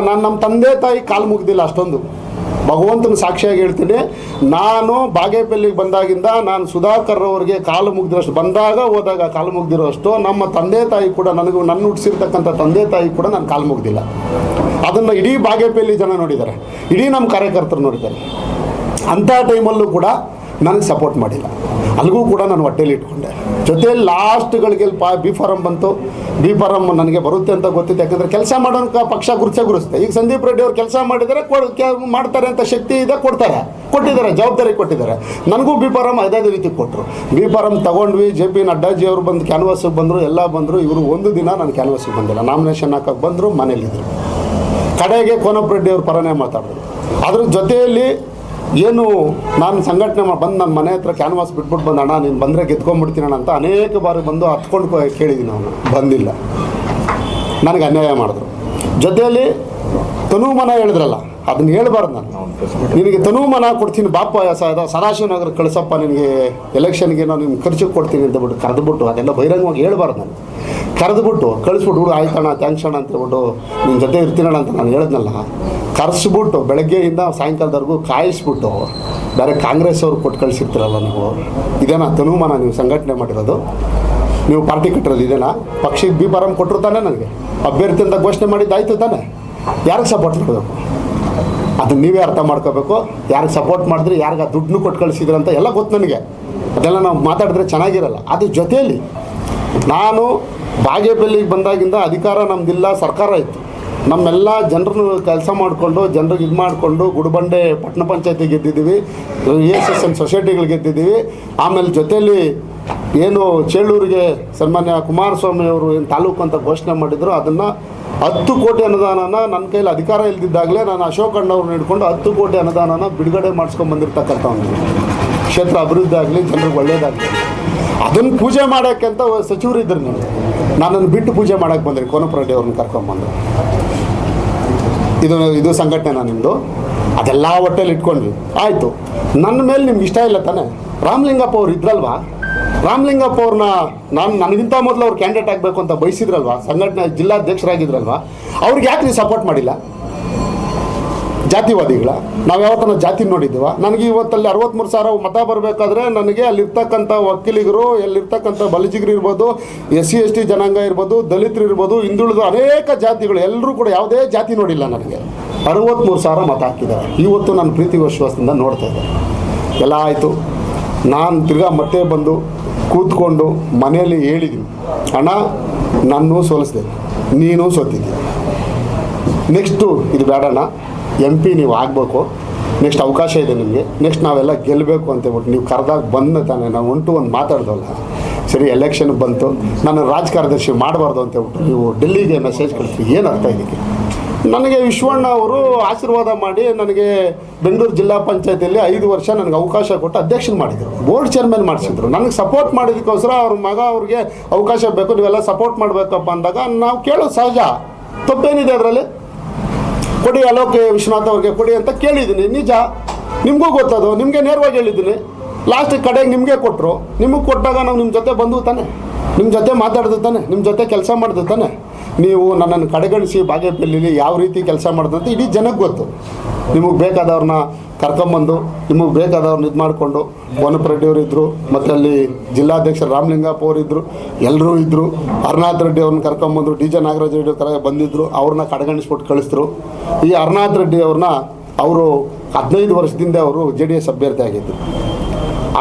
ನಾನು ನಮ್ಮ ತಂದೆ ತಾಯಿ ಕಾಲು ಮುಗ್ದಿಲ್ಲ ಅಷ್ಟೊಂದು. ಭಗವಂತನ ಸಾಕ್ಷಿಯಾಗಿ ಹೇಳ್ತೀನಿ, ನಾನು ಬಾಗೇಪಲ್ಲಿಗೆ ಬಂದಾಗಿಂದ ನಾನು ಸುಧಾಕರ್ ಅವರಿಗೆ ಕಾಲು ಮುಗ್ದಿರೋಷ್ಟು, ಬಂದಾಗ ಹೋದಾಗ ಕಾಲು ಮುಗ್ದಿರೋಷ್ಟು ನಮ್ಮ ತಂದೆ ತಾಯಿ ಕೂಡ ನನಗೂ ನನ್ನ ಹುಟ್ಟಿಸಿರ್ತಕ್ಕಂಥ ತಂದೆ ತಾಯಿ ಕೂಡ ನಾನು ಕಾಲು ಮುಗ್ದಿಲ್ಲ. ಅದನ್ನು ಇಡೀ ಬಾಗೇಪಲ್ಲಿ ಜನ ನೋಡಿದ್ದಾರೆ, ಇಡೀ ನಮ್ಮ ಕಾರ್ಯಕರ್ತರು ನೋಡಿದ್ದಾರೆ. ಅಂಥ ಟೈಮಲ್ಲೂ ಕೂಡ ನನಗೆ ಸಪೋರ್ಟ್ ಮಾಡಿಲ್ಲ. ಅಲ್ಲಿಗೂ ಕೂಡ ನಾನು ಹೊಟ್ಟೆಲಿ ಇಟ್ಕೊಂಡೆ. ಜೊತೆಯಲ್ಲಿ ಲಾಸ್ಟ್ಗಳಿಗೆ ಪಾ, ಬಿ ಫಾರಂ ಬಂತು. ಬಿ ಫಾರಮ್ ನನಗೆ ಬರುತ್ತೆ ಅಂತ ಗೊತ್ತಿತ್ತು. ಯಾಕಂದರೆ ಕೆಲಸ ಮಾಡೋಕೆ ಪಕ್ಷ ಗುರುಸೆ ಗುರುಸ್ತೆ ಈಗ ಸಂದೀಪ್ ರೆಡ್ಡಿ ಅವರು ಕೆಲಸ ಮಾಡಿದರೆ ಮಾಡ್ತಾರೆ ಅಂತ ಶಕ್ತಿ ಇದೆ, ಕೊಡ್ತಾರೆ. ಕೊಟ್ಟಿದ್ದಾರೆ, ಜವಾಬ್ದಾರಿ ಕೊಟ್ಟಿದ್ದಾರೆ. ನನಗೂ ಬಿ ಫಾರಮ್ ಅದೇ ರೀತಿ ಕೊಟ್ಟರು ಬಿ ಫಾರಮ್ ತಗೊಂಡ್ವಿ, ಜೆ ಪಿ ನಡ್ಡಾಜಿ ಅವರು ಬಂದು ಕ್ಯಾನ್ವಾಸಿಗೆ ಬಂದರು, ಎಲ್ಲ ಬಂದರು. ಇವರು ಒಂದು ದಿನ ನಾನು ಕ್ಯಾನ್ವಾಸಿಗೆ ಬಂದಿಲ್ಲ. ನಾಮಿನೇಷನ್ ಹಾಕೋಕ್ಕೆ ಬಂದರು ಮನೇಲಿದ್ದರು ಕಡೆಗೆ ಕೋನಪ್ಪ ರೆಡ್ಡಿ ಅವರು ಪರನೇ ಮಾತಾಡಿದ್ರು. ಅದ್ರ ಜೊತೆಯಲ್ಲಿ ಏನು ನಾನು ಸಂಘಟನೆ ಬಂದು ನನ್ನ ಮನೆ ಹತ್ರ ಕ್ಯಾನ್ವಾಸ್ ಬಿಟ್ಬಿಟ್ಟು ಬಂದ, ಅಣ್ಣ, ನೀನು ಬಂದರೆ ಗೆದ್ಕೊಂಡ್ಬಿಡ್ತೀನಿ ಅಣ್ಣ ಅಂತ ಅನೇಕ ಬಾರಿ ಬಂದು ಹತ್ಕೊಂಡು ಕೇಳಿದ್ದೀನಿ ಅವನು. ಬಂದಿಲ್ಲ. ನನಗೆ ಅನ್ಯಾಯ ಮಾಡಿದ್ರು. ಜೊತೆಯಲ್ಲಿ ತನುಮನ ಹೇಳಿದ್ರಲ್ಲ, ಅದನ್ನ ಹೇಳ್ಬಾರ್ದು ನಾನು. ನಿನಗೆ ತನುಮನ ಕೊಡ್ತೀನಿ, ಬಾಪ ಸ- ಸದಾಶಿವನಗರ ಕಳಿಸಪ್ಪ, ನಿನಗೆ ಎಲೆಕ್ಷನ್ಗೆ ನಾನು ನಿಮ್ಗೆ ಖರ್ಚಿಗೆ ಕೊಡ್ತೀನಿ ಅಂತ ಬಿಟ್ಟು ಕರೆದುಬಿಟ್ಟು, ಅದೆಲ್ಲ ಬಹಿರಂಗವಾಗಿ ಹೇಳ್ಬಾರ್ದು ನಾನು. ಕರೆದುಬಿಟ್ಟು ಕಳಿಸ್ಬಿಟ್ಟು ಹುಡುಗ ಆಯ್ತಣ್ಣ ಥ್ಯಾಂಕ್ಸ್ ಅಣ್ಣ ಅಂತ ಹೇಳ್ಬಿಟ್ಟು ನಿಮ್ಮ ಜೊತೆ ಇರ್ತೀನಣ್ಣ ಅಂತ ನಾನು ಹೇಳಿದ್ನಲ್ಲ, ಕರೆಸ್ಬಿಟ್ಟು, ಬೆಳಗ್ಗೆಯಿಂದ ಸಾಯಂಕಾಲದವರೆಗೂ ಕಾಯಿಸ್ಬಿಟ್ಟು, ಬೇರೆ ಕಾಂಗ್ರೆಸ್ ಅವ್ರು ಕೊಟ್ಟು ಕಳಿಸಿರ್ತೀರಲ್ಲ ನೀವು, ಇದೇನಾ ತನುಮಾನ ನೀವು ಸಂಘಟನೆ ಮಾಡಿರೋದು? ನೀವು ಪಾರ್ಟಿ ಕಟ್ಟಿರೋದು ಇದೇನಾ? ಪಕ್ಷಕ್ಕೆ ಬಿ ಫಾರಂ ಕೊಟ್ಟರು ತಾನೇ ನನಗೆ, ಅಭ್ಯರ್ಥಿ ಅಂತ ಘೋಷಣೆ ಮಾಡಿದ್ದಾಯ್ತು ತಾನೇ, ಯಾರಿಗೆ ಸಪೋರ್ಟ್ ಮಾಡಬೇಕು ಅದನ್ನ ನೀವೇ ಅರ್ಥ ಮಾಡ್ಕೋಬೇಕು, ಯಾರಿಗೆ ಸಪೋರ್ಟ್ ಮಾಡಿದ್ರೆ, ಯಾರಿಗೆ ಆ ದುಡ್ಡನ್ನು ಕೊಟ್ಟು ಅಂತ ಎಲ್ಲ ಗೊತ್ತು ನನಗೆ, ಅದೆಲ್ಲ ನಾವು ಮಾತಾಡಿದ್ರೆ ಚೆನ್ನಾಗಿರಲ್ಲ, ಅದ್ರ ಜೊತೆಯಲ್ಲಿ ನಾನು ಬಾಗೇಪಲ್ಲಿಗೆ ಬಂದಾಗಿಂದ ಅಧಿಕಾರ ನಮ್ದಿಲ್ಲ ಸರ್ಕಾರ ಇತ್ತು. ನಮ್ಮೆಲ್ಲ ಜನರನ್ನು ಕೆಲಸ ಮಾಡಿಕೊಂಡು, ಜನರಿಗೆ ಇದು ಮಾಡಿಕೊಂಡು ಗುಡಿಬಂಡೆ ಪಟ್ಟಣ ಪಂಚಾಯತಿ ಗೆದ್ದಿದ್ದೀವಿ, ಎ ಎಸ್ ಎಸ್ ಎನ್ ಸೊಸೈಟಿಗಳು ಗೆದ್ದಿದ್ದೀವಿ. ಆಮೇಲೆ ಜೊತೆಯಲ್ಲಿ ಏನು ಚೇಳೂರಿಗೆ ಸನ್ಮಾನ್ಯ ಕುಮಾರಸ್ವಾಮಿ ಅವರು ಏನು ತಾಲೂಕು ಅಂತ ಘೋಷಣೆ ಮಾಡಿದ್ರು, ಅದನ್ನು ಹತ್ತು ಕೋಟಿ ಅನುದಾನನ ನನ್ನ ಕೈಯಲ್ಲಿ ಅಧಿಕಾರ ಇಲ್ದಿದ್ದಾಗಲೇ ನಾನು ಅಶೋಕ್ ಅಣ್ಣವ್ರನ್ನ ಹಿಡ್ಕೊಂಡು ಹತ್ತು ಕೋಟಿ ಅನುದಾನನ ಬಿಡುಗಡೆ ಮಾಡಿಸ್ಕೊಂಡು ಕ್ಷೇತ್ರ ಅಭಿವೃದ್ಧಿ ಆಗಲಿ, ಜನರಿಗೆ ಒಳ್ಳೇದಾಗಲಿ. ಅದನ್ನು ಪೂಜೆ ಮಾಡೋಕ್ಕೆ ಅಂತ ಸಚಿವರು ಇದ್ದರು ನೀವು. ನನ್ನನ್ನು ಬಿಟ್ಟು ಪೂಜೆ ಮಾಡೋಕ್ಕೆ ಬಂದ್ರಿ. ಕೋನಪ್ಪ ಅವ್ರನ್ನ ಕರ್ಕೊಂಬಂದು ಇದು ಇದು ನಾನು ನಿಮ್ಮದು ಅದೆಲ್ಲ ಹೊಟ್ಟೆಲಿ ಇಟ್ಕೊಂಡ್ವಿ ಆಯಿತು. ನನ್ನ ಮೇಲೆ ನಿಮ್ಗೆ ಇಷ್ಟ ಇಲ್ಲ ತಾನೆ? ರಾಮಲಿಂಗಪ್ಪ ಅವ್ರು ಇದ್ರಲ್ವಾ? ರಾಮಲಿಂಗಪ್ಪ ಅವ್ರನ್ನ ನಾನು ನನಗಿಂತ ಮೊದಲು ಅವ್ರು ಕ್ಯಾಂಡಿಡೇಟ್ ಆಗಬೇಕು ಅಂತ ಬಯಸಿದ್ರಲ್ವಾ? ಸಂಘಟನೆ ಜಿಲ್ಲಾಧ್ಯಕ್ಷರಾಗಿದ್ರಲ್ವಾ? ಅವ್ರಿಗೆ ಯಾಕೆ ನೀವು ಸಪೋರ್ಟ್ ಮಾಡಿಲ್ಲ? ಜಾತಿವಾದಿಗಳ. ನಾವು ಯಾವತ್ತನ ಜಾತಿ ನೋಡಿದ್ದೀವ? ನನಗೆ ಇವತ್ತಲ್ಲಿ ಅರವತ್ತ್ಮೂರು ಸಾವಿರ ಮತ ಬರಬೇಕಾದ್ರೆ ನನಗೆ ಅಲ್ಲಿರ್ತಕ್ಕಂಥ ವಕೀಲಿಗರು ಎಲ್ಲಿರ್ತಕ್ಕಂಥ ಬಲಿಜಿಗರು ಇರ್ಬೋದು ಎಸ್ ಸಿ ಎಸ್ ಟಿ ಜನಾಂಗ ಇರ್ಬೋದು, ದಲಿತರು ಇರ್ಬೋದು, ಹಿಂದುಳಿದ ಅನೇಕ ಜಾತಿಗಳು, ಎಲ್ಲರೂ ಕೂಡ ಯಾವುದೇ ಜಾತಿ ನೋಡಿಲ್ಲ ನನಗೆ. ಅರವತ್ತ್ಮೂರು ಸಾವಿರ ಮತ ಹಾಕಿದ್ದಾರೆ. ಇವತ್ತು ನಾನು ಪ್ರೀತಿ ವಿಶ್ವಾಸದಿಂದ ನೋಡ್ತಾ ಇದ್ದೆ ಎಲ್ಲ ಆಯಿತು. ನಾನು ತಿರ್ಗಾ ಮತ್ತೆ ಬಂದು ಕೂತ್ಕೊಂಡು ಮನೆಯಲ್ಲಿ ಹೇಳಿದ್ದೀನಿ. ಅಣ್ಣ ನಾನು ಸೋಲಿಸ್ದೆ. ನೀನು ಸೋತಿದ್ದೆ. ನೆಕ್ಸ್ಟು, ಇದು ಬೇಡಣ್ಣ ಎಂ ಪಿ ನೀವು ಆಗಬೇಕು. ನೆಕ್ಸ್ಟ್ ಅವಕಾಶ ಇದೆ ನಿಮಗೆ. ನೆಕ್ಸ್ಟ್ ನಾವೆಲ್ಲ ಗೆಲ್ಲಬೇಕು ಅಂತ ಹೇಳ್ಬಿಟ್ಟು ನೀವು ಕರೆದಾಗ ಬಂದ ತಾನೆ ನಾವು ಒಂಟು ಒಂದು ಮಾತಾಡ್ದಲ್ಲ. ಸರಿ ಎಲೆಕ್ಷನ್ಗೆ ಬಂತು. ನಾನು ರಾಜಕಾರ್ಯದರ್ಶಿ ಮಾಡಬಾರ್ದು ಅಂತ ಹೇಳ್ಬಿಟ್ಟು ನೀವು ಡೆಲ್ಲಿಗೆ ಮೆಸೇಜ್ ಕಳಿಸ್ತೀವಿ ಏನು ಅರ್ಥ ಇದಕ್ಕೆ? ನನಗೆ ವಿಶ್ವಣ್ಣ ಅವರು ಆಶೀರ್ವಾದ ಮಾಡಿ ನನಗೆ ಬೆಂಗಳೂರು ಜಿಲ್ಲಾ ಪಂಚಾಯತಿಯಲ್ಲಿ ಐದು ವರ್ಷ ನನಗೆ ಅವಕಾಶ ಕೊಟ್ಟು ಅಧ್ಯಕ್ಷನ ಮಾಡಿದರು. ಬೋರ್ಡ್ ಚೇರ್ಮನ್ ಮಾಡಿಸಿದ್ರು. ನನಗೆ ಸಪೋರ್ಟ್ ಮಾಡಿದಕ್ಕೋಸ್ಕರ ಅವ್ರ ಮಗ ಅವ್ರಿಗೆ ಅವಕಾಶ ಬೇಕು. ನೀವೆಲ್ಲ ಸಪೋರ್ಟ್ ಮಾಡಬೇಕಪ್ಪ ಅಂದಾಗ ನಾವು ಕೇಳೋದು ಸಹಜ. ತಪ್ಪೇನಿದೆ ಅದರಲ್ಲಿ? ಕೊಡಿ ಅಲೋಕ್ ವಿಶ್ವನಾಥ್ ಅವ್ರಿಗೆ ಕೊಡಿ ಅಂತ ಕೇಳಿದ್ದೀನಿ. ನಿಜ. ನಿಮಗೂ ಗೊತ್ತದು. ನಿಮಗೆ ನೇರವಾಗಿ ಹೇಳಿದ್ದೀನಿ. ಲಾಸ್ಟ್ ಕಡೆಗೆ ನಿಮಗೆ ಕೊಟ್ಟರು ನಿಮಗೆ ಕೊಟ್ಟಾಗ ನಾವು ನಿಮ್ಮ ಜೊತೆ ಬಂದು ತಾನೆ. ನಿಮ್ಮ ಜೊತೆ ಮಾತಾಡ್ದು ತಾನೆ. ನಿಮ್ಮ ಜೊತೆ ಕೆಲಸ ಮಾಡ್ದು ತಾನೆ. ನೀವು ನನ್ನನ್ನು ಕಡೆಗಣಿಸಿ ಬಾಗೇಪಲ್ಲಿಲಿ ಯಾವ ರೀತಿ ಕೆಲಸ ಮಾಡಿದಂತ ಇಡೀ ಜನಕ್ಕೆ ಗೊತ್ತು. ನಿಮಗೆ ಬೇಕಾದವ್ರನ್ನ ಕರ್ಕೊಂಬಂದು, ನಿಮಗೆ ಬೇಕಾದವ್ರನ್ನ ಇದು ಮಾಡಿಕೊಂಡು ಅವರು ಇದ್ದರು ಮತ್ತು ಅಲ್ಲಿ ಜಿಲ್ಲಾಧ್ಯಕ್ಷ ರಾಮಲಿಂಗಪ್ಪ ಅವರು ಇದ್ದರು ಎಲ್ಲರೂ ಇದ್ದರು ಅರ್ನಾಥ್ ರೆಡ್ಡಿ ಅವ್ರನ್ನ ಕರ್ಕೊಂಬಂದರು, ಡಿ ಜೆ ನಾಗರಾಜ್ ರೆಡ್ಡಿ ಅವ್ರ ಬಂದಿದ್ದರು ಅವ್ರನ್ನ ಕಡೆಗಣಿಸ್ಬಿಟ್ಟು ಕಳಿಸಿದ್ರು. ಈ ಅರ್ನಾಥ್ ರೆಡ್ಡಿ ಅವ್ರನ್ನ ಅವರು ಹದಿನೈದು ವರ್ಷದಿಂದ ಅವರು ಜೆ ಡಿ ಎಸ್ ಅಭ್ಯರ್ಥಿ ಆಗಿದ್ದರು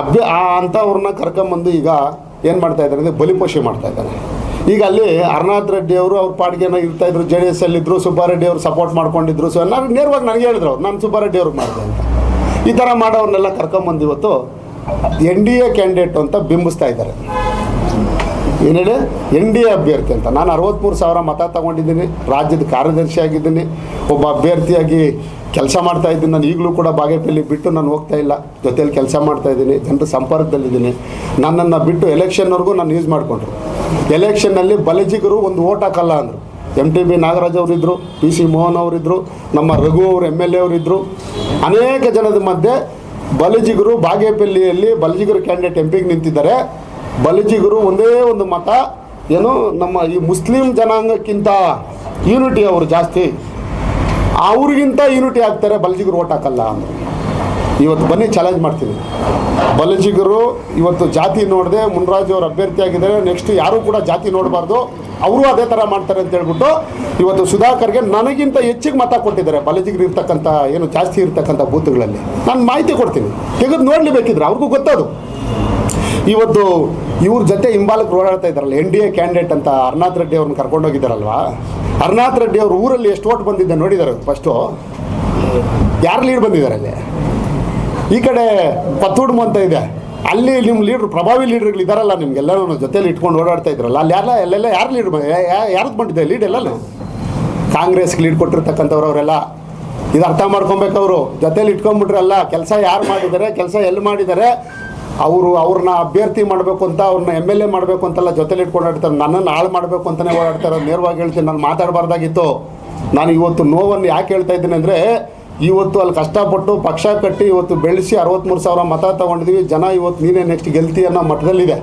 ಅಭ್ಯ ಆ ಅಂಥವ್ರನ್ನ ಕರ್ಕೊಂಬಂದು ಈಗ ಏನು ಮಾಡ್ತಾ ಇದ್ದಾರೆ ಅಂದರೆ ಬಲಿಪೋಷಿ ಮಾಡ್ತಾ ಇದ್ದಾರೆ. ಈಗ ಅಲ್ಲಿ ಅರ್ನಾಥ್ ರೆಡ್ಡಿ ಅವರು ಅವ್ರ ಇರ್ತಾ ಇದ್ರು, ಜೆ ಡಿ ಎಸ್ ಅಲ್ಲಿದ್ದರು ಸುಬ್ಬಾರೆಡ್ಡಿ ಅವರು ಸಪೋರ್ಟ್ ಮಾಡ್ಕೊಂಡಿದ್ರು. ಸೊ ನಾನು ನೇರವಾಗಿ ನನಗೆ ಹೇಳಿದ್ರು ನಾನು ಸುಬ್ಬಾರೆಡ್ಡಿ ಅವ್ರಿಗೆ ಮಾಡಿದೆ ಅಂತ. ಈ ಥರ ಮಾಡೋರ್ನೆಲ್ಲ ಕರ್ಕೊಂಬಂದು ಇವತ್ತು ಎನ್ ಡಿ ಎ ಕ್ಯಾಂಡಿಡೇಟ್ ಅಂತ ಬಿಂಬಿಸ್ತಾ ಇದ್ದಾರೆ. ಏನು ಹೇಳಿ ಎನ್ ಡಿ ಎ ಅಭ್ಯರ್ಥಿ ಅಂತ. ನಾನು ಅರವತ್ತ್ಮೂರು ಸಾವಿರ ಮತ ತಗೊಂಡಿದ್ದೀನಿ. ರಾಜ್ಯದ ಕಾರ್ಯದರ್ಶಿ ಆಗಿದ್ದೀನಿ. ಒಬ್ಬ ಅಭ್ಯರ್ಥಿಯಾಗಿ ಕೆಲಸ ಮಾಡ್ತಾ ಇದ್ದೀನಿ. ನಾನು ಈಗಲೂ ಕೂಡ ಬಾಗೇಪಲ್ಲಿ ಬಿಟ್ಟು ನಾನು ಹೋಗ್ತಾ ಇಲ್ಲ. ಜೊತೆಯಲ್ಲಿ ಕೆಲಸ ಮಾಡ್ತಾ ಇದ್ದೀನಿ. ಜನರ ಸಂಪರ್ಕದಲ್ಲಿದ್ದೀನಿ. ನನ್ನನ್ನು ಬಿಟ್ಟು ಎಲೆಕ್ಷನ್ವರೆಗೂ ನಾನು ಯೂಸ್ ಮಾಡಿಕೊಂಡ್ರು. ಎಲೆಕ್ಷನ್ನಲ್ಲಿ ಬಲಜಿಗರು ಒಂದು ಓಟ್ ಹಾಕಲ್ಲ ಅಂದರು. M T B Nagaraj ಅವರಿದ್ದರು P C Mohan ಅವರಿದ್ದರು ನಮ್ಮ ರಘು ಅವರು ಎಂ ಎಲ್ ಎ ಅವರಿದ್ದರು ಅನೇಕ ಜನದ ಮಧ್ಯೆ ಬಲಜಿಗರು ಬಾಗೇಪಲ್ಲಿಯಲ್ಲಿ ಬಲಜಿಗರು ಕ್ಯಾಂಡಿಡೇಟ್ ಎಂ ಪಿಗೆ ನಿಂತಿದ್ದಾರೆ. ಬಲಜಿಗರು ಒಂದೇ ಒಂದು ಮತ ಏನು ನಮ್ಮ ಈ ಮುಸ್ಲಿಂ ಜನಾಂಗಕ್ಕಿಂತ ಯೂನಿಟಿ ಅವರು ಜಾಸ್ತಿ. ಅವ್ರಿಗಿಂತ ಯೂನಿಟಿ ಆಗ್ತಾರೆ, ಬಲಜಿಗರು ಓಟ್ ಹಾಕಲ್ಲ ಅಂದ್ರೆ. ಇವತ್ತು ಬನ್ನಿ ಚಾಲೆಂಜ್ ಮಾಡ್ತೀವಿ ಬಲಜಿಗರು ಇವತ್ತು ಜಾತಿ ನೋಡದೆ, ಮುನ್ರಾಜು ಅವರು ಅಭ್ಯರ್ಥಿ ಆಗಿದ್ದಾರೆ ನೆಕ್ಸ್ಟ್ ಯಾರೂ ಕೂಡ ಜಾತಿ ನೋಡಬಾರ್ದು. ಅವರು ಅದೇ ಥರ ಮಾಡ್ತಾರೆ ಅಂತ ಹೇಳ್ಬಿಟ್ಟು, ಇವತ್ತು ಸುಧಾಕರ್ಗೆ ನನಗಿಂತ ಹೆಚ್ಚಿಗೆ ಮತ ಕೊಟ್ಟಿದ್ದಾರೆ, ಬಲಜಿಗರು ಇರ್ತಕ್ಕಂಥ, ಏನು ಜಾಸ್ತಿ ಇರ್ತಕ್ಕಂಥ ಬೂತ್ಗಳಲ್ಲಿ. ನಾನು ಮಾಹಿತಿ ಕೊಡ್ತೀನಿ. ತೆಗೆದು ನೋಡ್ಲಿ ಬೇಕಿದ್ರೆ, ಅವ್ರಿಗೂ ಗೊತ್ತದು. ಇವತ್ತು ಇವ್ರ ಜೊತೆ ಹಿಂಬಾಲಕ್ಕೆ ಓಡಾಡ್ತಾ ಇದ್ದಾರಲ್ಲ, ಎನ್ ಡಿ ಎ ಕ್ಯಾಂಡಿಡೇಟ್ ಅಂತ ಅರ್ನಾಥ್ ರೆಡ್ಡಿ ಅವ್ರನ್ನ ಕರ್ಕೊಂಡೋಗಿದ್ದಾರಲ್ವಾ ಅರ್ನಾಥ್ ರೆಡ್ಡಿ ಅವ್ರ ಊರಲ್ಲಿ ಎಷ್ಟು ಓಟ್ ಬಂದಿದ್ದೆ ನೋಡಿದ್ದಾರೆ ಫಸ್ಟು ಯಾರು ಲೀಡ್ ಬಂದಿದ್ದಾರೆ ಅಲ್ಲಿ? ಈ ಕಡೆ ಪತ್ತೂಡ್ಮ ಅಂತ ಇದೆ. ಅಲ್ಲಿ ನಿಮ್ಮ ಲೀಡ್ರ್ ಪ್ರಭಾವಿ ಲೀಡರ್ಗಳು ಇದಾರಲ್ಲ ನಿಮ್ಗೆಲ್ಲರೂ ಜೊತೆಲಿ ಇಟ್ಕೊಂಡು ಓಡಾಡ್ತಾ ಇದ್ರಲ್ಲ, ಅಲ್ಲಿ ಯಾರ ಎಲ್ಲೆಲ್ಲ ಯಾರು ಲೀಡ್ ಯಾರ್ದು ಬಂದಿದೆ ಲೀಡ್ ಎಲ್ಲ ಕಾಂಗ್ರೆಸ್ಗೆ ಲೀಡ್ ಕೊಟ್ಟಿರ್ತಕ್ಕಂಥವ್ರು ಅವರೆಲ್ಲ. ಇದು ಅರ್ಥ ಮಾಡ್ಕೊಬೇಕು ಅವರು ಜೊತೇಲಿ ಇಟ್ಕೊಂಡ್ಬಿಟ್ರಲ್ಲ ಕೆಲಸ ಯಾರು ಮಾಡಿದ್ದಾರೆ ಕೆಲಸ ಎಲ್ಲಿ ಮಾಡಿದ್ದಾರೆ ಅವರು ಅವ್ರನ್ನ ಅಭ್ಯರ್ಥಿ ಮಾಡಬೇಕು ಅಂತ, ಅವ್ರನ್ನ ಎಂ ಎಲ್ ಎ ಮಾಡಬೇಕು ಅಂತೆಲ್ಲ ಜೊತೆಲಿ ಇಟ್ಕೊಂಡು ಓಡಾಡ್ತಾರೆ. ನನ್ನನ್ನು ಹಾಳು ಮಾಡಬೇಕು ಅಂತಲೇ ಓಡಾಡ್ತಾರೆ ನೇರವಾಗಿ ಹೇಳ್ತೀನಿ, ನಾನು ಮಾತಾಡಬಾರ್ದಾಗಿತ್ತು. ನಾನು ಇವತ್ತು ನೋವನ್ನು ಯಾಕೆ ಹೇಳ್ತಾ ಇದ್ದೀನಿ ಅಂದರೆ, ಇವತ್ತು ಅಲ್ಲಿ ಕಷ್ಟಪಟ್ಟು ಪಕ್ಷ ಕಟ್ಟಿ ಇವತ್ತು ಬೆಳೆಸಿ ಅರವತ್ತ್ಮೂರು ಸಾವಿರ ಮತ ತೊಗೊಂಡಿದ್ವಿ. ಜನ ಇವತ್ತು ನೀನೇ ನೆಕ್ಸ್ಟ್ ಗೆಲ್ತಿ ಅನ್ನೋ ಮಟ್ಟದಲ್ಲಿದೆ.